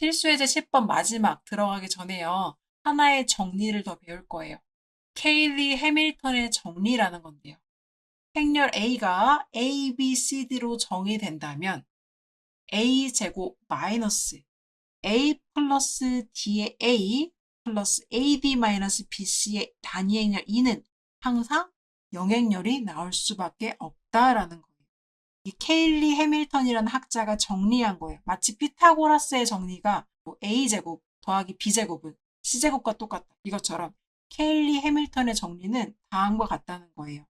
필수예제 10번 마지막 들어가기 전에요. 하나의 정리를 더 배울 거예요. 케일리 해밀턴의 정리라는 건데요. 행렬 A가 A, B, C, D로 정의된다면 A 제곱 마이너스 A 플러스 D의 A 플러스 AD 마이너스 BC의 단위 행렬 2는 항상 영행렬이 나올 수밖에 없다라는 거예요. 이 케일리 해밀턴이라는 학자가 정리한 거예요. 마치 피타고라스의 정리가 뭐 A제곱 더하기 B제곱은 C제곱과 똑같다. 이것처럼 케일리 해밀턴의 정리는 다음과 같다는 거예요.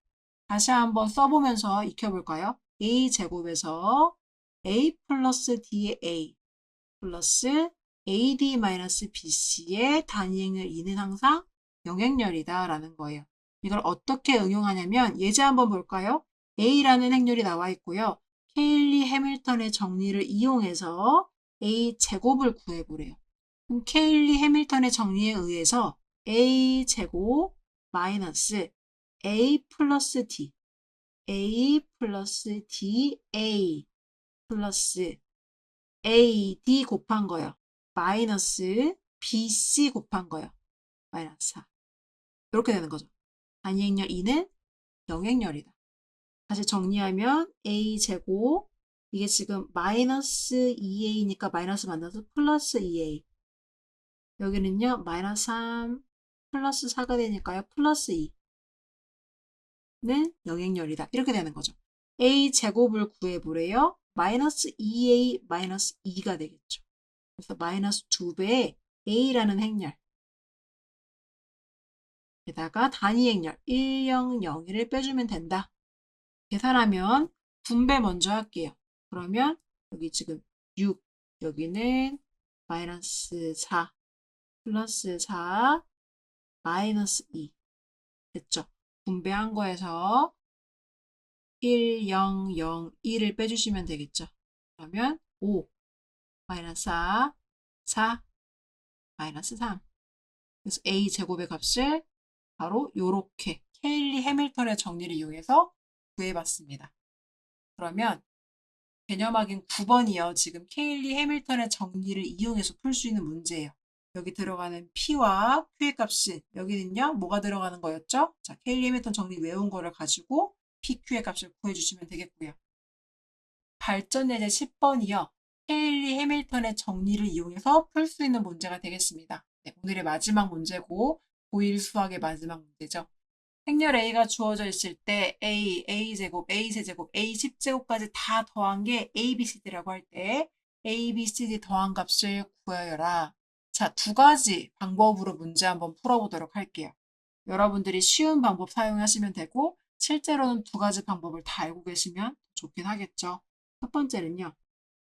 다시 한번 써보면서 익혀볼까요? A제곱에서 A 플러스 D의 A 플러스 AD 마이너스 BC의 단위행렬 2는 항상 영행렬이다 라는 거예요. 이걸 어떻게 응용하냐면 예제 한번 볼까요? A라는 행렬이 나와 있고요. 케일리 해밀턴의 정리를 이용해서 A 제곱을 구해보래요. 그럼 케일리 해밀턴의 정리에 의해서 A 제곱 마이너스 A 플러스 D A 플러스 DA 플러스 AD 곱한 거요. 마이너스 BC 곱한 거요. 마이너스 4. 이렇게 되는 거죠. 단위행렬 2는 영행렬이다. 다시 정리하면 a제곱 이게 지금 마이너스 2a니까 마이너스 만나서 플러스 2a 여기는요 마이너스 3 플러스 4가 되니까요 플러스 2는 영행렬이다. 이렇게 되는 거죠. A제곱을 구해보래요. 마이너스 2a 마이너스 2가 되겠죠. 그래서 마이너스 2배의 a라는 행렬. 게다가 단위 행렬. 1, 0, 0, 1을 빼주면 된다. 계산하면 분배 먼저 할게요. 그러면 여기 지금 6, 여기는 마이너스 4, 플러스 4, 마이너스 2 됐죠? 분배한 거에서 1, 0, 0, 1을 빼주시면 되겠죠? 그러면 5, 마이너스 4, 4, 마이너스 3 그래서 a 제곱의 값을 바로 요렇게 케일리 해밀턴의 정리를 이용해서 구해봤습니다. 그러면 개념 확인 9번이요. 지금 케일리 해밀턴의 정리를 이용해서 풀 수 있는 문제예요. 여기 들어가는 P와 Q의 값은 여기는요. 뭐가 들어가는 거였죠? 자, 케일리 해밀턴 정리 외운 거를 가지고 P, Q의 값을 구해주시면 되겠고요. 발전 예제 10번이요. 케일리 해밀턴의 정리를 이용해서 풀 수 있는 문제가 되겠습니다. 네, 오늘의 마지막 문제고 고1 수학의 마지막 문제죠. 행렬 A가 주어져 있을 때 A, A제곱, A세제곱, A10제곱까지 다 더한 게 ABCD라고 할 때 ABCD 더한 값을 구하여라. 자, 두 가지 방법으로 문제 한번 풀어보도록 할게요. 여러분들이 쉬운 방법 사용하시면 되고 실제로는 두 가지 방법을 다 알고 계시면 좋긴 하겠죠. 첫 번째는요.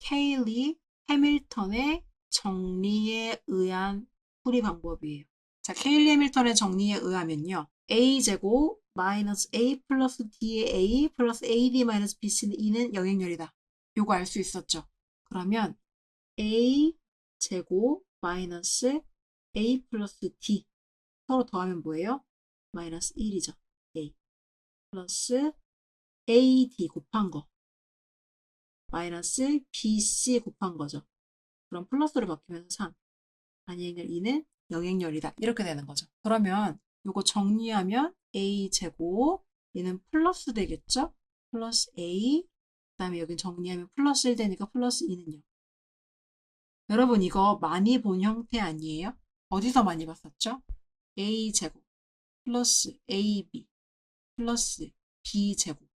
케일리 해밀턴의 정리에 의한 풀이 방법이에요. 자, 케일리 해밀턴의 정리에 의하면요. a제곱 마이너스 a 플러스 d의 a 플러스 ad 마이너스 bc는 2는 영행렬이다. 요거 알 수 있었죠. 그러면 a 제곱 마이너스 a 플러스 d 서로 더하면 뭐예요? 마이너스 1이죠. a 플러스 ad 곱한 거 마이너스 bc 곱한 거죠. 그럼 플러스로 바뀌면서 3 단위행렬 2는 영행렬이다. 이렇게 되는 거죠. 그러면 요거 정리하면 a 제곱 얘는 플러스 되겠죠? 플러스 a 그 다음에 여긴 정리하면 플러스 1 되니까 플러스 2는요. 여러분 이거 많이 본 형태 아니에요? 어디서 많이 봤었죠? a 제곱 플러스 ab 플러스 b 제곱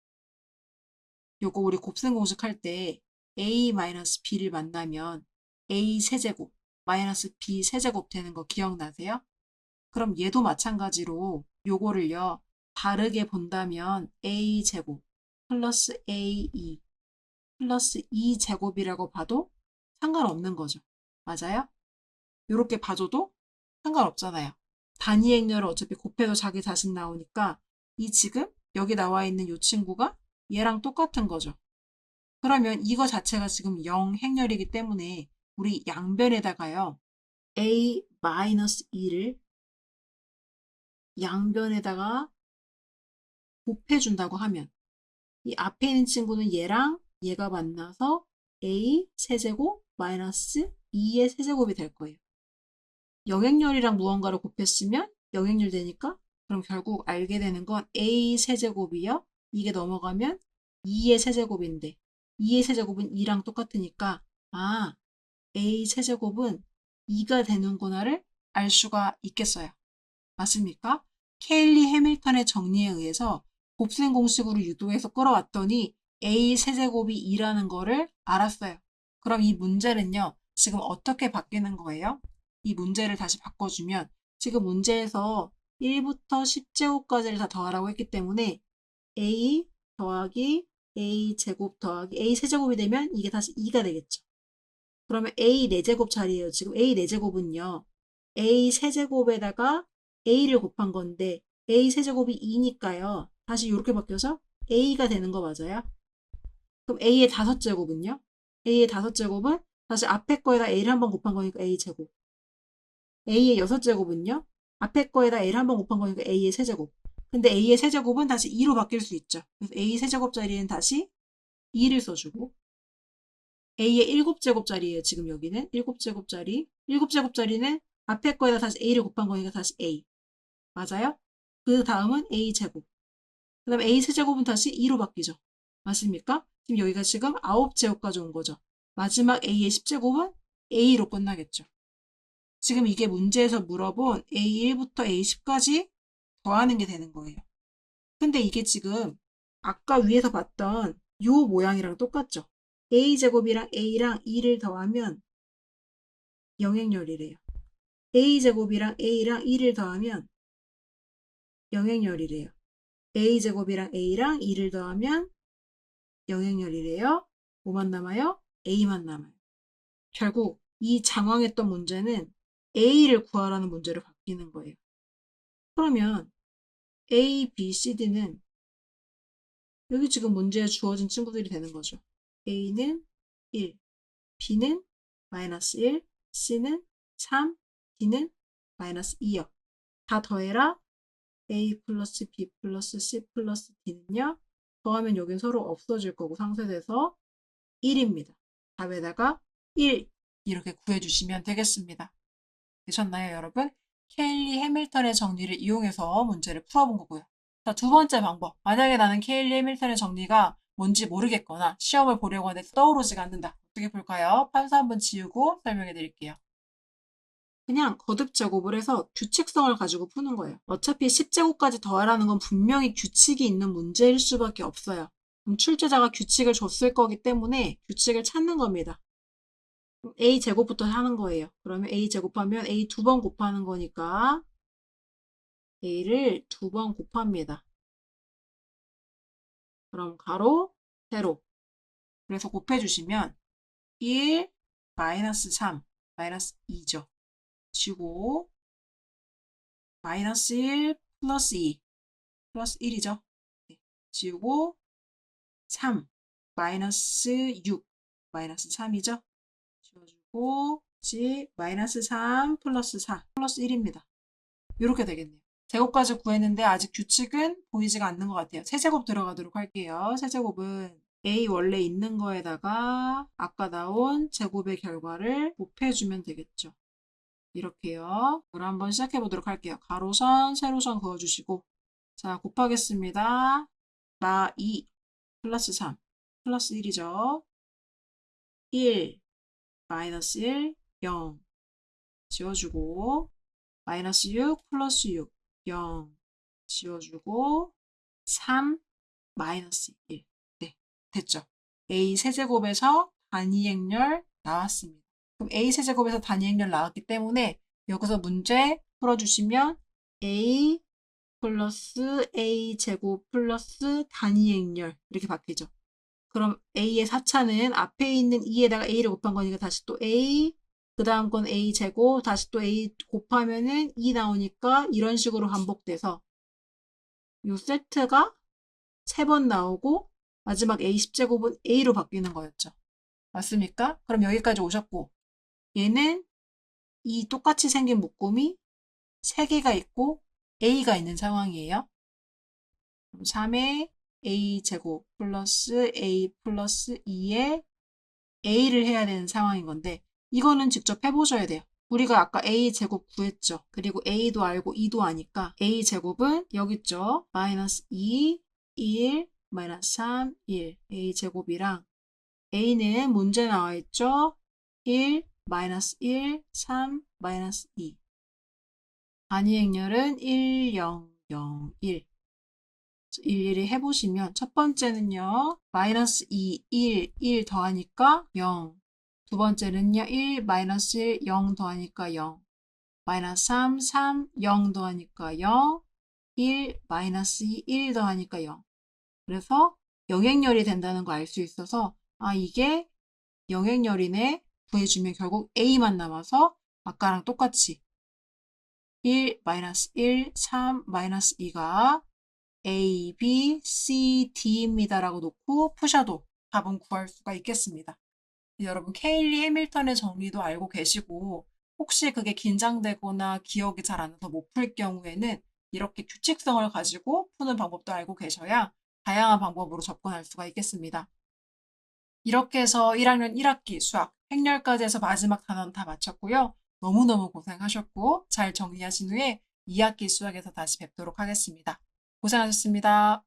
요거 우리 곱셈 공식할 때 a 마이너스 b를 만나면 a 세제곱 마이너스 b 세제곱 되는 거 기억나세요? 그럼 얘도 마찬가지로 요거를요. 다르게 본다면 a제곱 플러스 ae 플러스 2제곱이라고 봐도 상관없는 거죠. 맞아요? 이렇게 봐줘도 상관없잖아요. 단위 행렬을 어차피 곱해도 자기 자신 나오니까 이 지금 여기 나와 있는 이 친구가 얘랑 똑같은 거죠. 그러면 이거 자체가 지금 0 행렬이기 때문에 우리 양변에다가요. a-2를 양변에다가 곱해준다고 하면 이 앞에 있는 친구는 얘랑 얘가 만나서 a 세제곱 마이너스 2의 세제곱이 될 거예요. 영행렬이랑 무언가를 곱했으면 영행렬 되니까 그럼 결국 알게 되는 건 a 세제곱이요. 이게 넘어가면 2의 세제곱인데 2의 세제곱은 2랑 똑같으니까 아 a 세제곱은 2가 되는구나를 알 수가 있겠어요. 맞습니까? 케일리 해밀턴의 정리에 의해서 곱셈 공식으로 유도해서 끌어왔더니 a 세제곱이 2라는 거를 알았어요. 그럼 이 문제는요. 지금 어떻게 바뀌는 거예요? 이 문제를 다시 바꿔주면 지금 문제에서 1부터 10제곱까지를 다 더하라고 했기 때문에 a 더하기 a 제곱 더하기 a 세제곱이 되면 이게 다시 2가 되겠죠. 그러면 a 4제곱 자리예요. 지금 a 4제곱은요. a 세제곱에다가 a를 곱한 건데 a 세제곱이 2니까요. 다시 이렇게 바뀌어서 a가 되는 거 맞아요? 그럼 a의 5제곱은요? a의 5제곱은 다시 앞에 거에다 a를 한번 곱한 거니까 a 제곱. a의 6제곱은요? 앞에 거에다 a를 한번 곱한 거니까 a의 세제곱. 근데 a의 세제곱은 다시 2로 바뀔 수 있죠. 그래서 a 세제곱 자리에는 다시 2를 써주고 a의 7제곱짜리예요. 지금 여기는 7제곱짜리. 7제곱짜리는 앞에 거에다 다시 a를 곱한 거니까 다시 a. 맞아요? 그 다음은 a 제곱. 그 다음에 a 세제곱은 다시 2로 바뀌죠. 맞습니까? 지금 여기가 지금 9제곱까지 온 거죠. 마지막 a의 10제곱은 a로 끝나겠죠. 지금 이게 문제에서 물어본 a1부터 a10까지 더하는 게 되는 거예요. 근데 이게 지금 아까 위에서 봤던 요 모양이랑 똑같죠? A제곱이랑 a랑 2를 더하면 영행열이래요. a제곱이랑 a랑 2를 더하면 영행열이래요. a제곱이랑 a랑 2를 더하면 영행열이래요. 뭐만 남아요? a만 남아요. 결국 이 장황했던 문제는 a를 구하라는 문제로 바뀌는 거예요. 그러면 a, b, c, d는 여기 지금 문제에 주어진 친구들이 되는 거죠. A는 1, b는 마이너스 1, c는 3, d는 마이너스 2요. 다 더해라. a 플러스 b 플러스 c 플러스 d는요. 더하면 여긴 서로 없어질 거고 상쇄돼서 1입니다. 답에다가 1 이렇게 구해주시면 되겠습니다. 되셨나요, 여러분? 케일리 해밀턴의 정리를 이용해서 문제를 풀어본 거고요. 자, 두 번째 방법. 만약에 나는 케일리 해밀턴의 정리가 뭔지 모르겠거나 시험을 보려고 하는데 떠오르지가 않는다. 어떻게 볼까요? 판서 한번 지우고 설명해 드릴게요. 그냥 거듭 제곱을 해서 규칙성을 가지고 푸는 거예요. 어차피 10제곱까지 더하라는 건 분명히 규칙이 있는 문제일 수밖에 없어요. 그럼 출제자가 규칙을 줬을 거기 때문에 규칙을 찾는 겁니다. a 제곱부터 하는 거예요. 그러면 a 제곱하면 a 두 번 곱하는 거니까 a를 두 번 곱합니다. 그럼 가로, 세로. 그래서 곱해주시면 1, 마이너스 3, 마이너스 2죠. 지고 마이너스 1 플러스 2 플러스 1이죠. 네. 지우고 3 마이너스 6 마이너스 3이죠. 지워주고 지 마이너스 3 플러스 4 플러스 1입니다. 이렇게 되겠네요. 제곱까지 구했는데 아직 규칙은 보이지가 않는 것 같아요. 세제곱 들어가도록 할게요. 세제곱은 a 원래 있는 거에다가 아까 나온 제곱의 결과를 곱해주면 되겠죠. 이렇게요. 그럼 한번 시작해 보도록 할게요. 가로선, 세로선 그어주시고 자 곱하겠습니다. 마 2 플러스 3 플러스 1이죠. 1 마이너스 1 0 지워주고 마이너스 6 플러스 6 0 지워주고 3 마이너스 1 네, 됐죠. a 세제곱에서 단위행렬 나왔습니다. 그럼 a 세제곱에서 단위행렬 나왔기 때문에 여기서 문제 풀어주시면 a 플러스 a 제곱 플러스 단위행렬 이렇게 바뀌죠. 그럼 a의 4차는 앞에 있는 2에다가 a를 곱한 거니까 다시 또 a 그 다음 건 a 제곱 다시 또 a 곱하면은 2 나오니까 이런 식으로 반복돼서 이 세트가 3번 나오고 마지막 a 10제곱은 a로 바뀌는 거였죠. 맞습니까? 그럼 여기까지 오셨고 얘는 이 똑같이 생긴 묶음이 3개가 있고 a가 있는 상황이에요. 3의 a 제곱 플러스 a 플러스 2의 a를 해야 되는 상황인 건데 이거는 직접 해보셔야 돼요. 우리가 아까 a 제곱 구했죠. 그리고 a도 알고 2도 아니까 a 제곱은 여기 있죠. 마이너스 2, 1, 마이너스 3, 1. a 제곱이랑 a는 문제 나와 있죠. 1, 마이너스 1, 3, 마이너스 2. 단위 행렬은 1, 0, 0, 1. 일일이 해보시면 첫 번째는요. 마이너스 2, 1, 1 더하니까 0. 두 번째는요. 1, 마이너스 1, 0 더하니까 0. 마이너스 3, 3, 0 더하니까 0. 1, 마이너스 2, 1 더하니까 0. 그래서 영행열이 된다는 거 알 수 있어서 아 이게 영행열이네 구해주면 결국 A만 남아서 아까랑 똑같이 1, 마이너스 1, 3, 마이너스 2가 A, B, C, D입니다 라고 놓고 푸셔도 답은 구할 수가 있겠습니다. 여러분 케일리 해밀턴의 정리도 알고 계시고 혹시 그게 긴장되거나 기억이 잘 안 나서 못 풀 경우에는 이렇게 규칙성을 가지고 푸는 방법도 알고 계셔야 다양한 방법으로 접근할 수가 있겠습니다. 이렇게 해서 1학년 1학기 수학 행렬까지 해서 마지막 단원 다 마쳤고요. 너무너무 고생하셨고 잘 정리하신 후에 2학기 수학에서 다시 뵙도록 하겠습니다. 고생하셨습니다.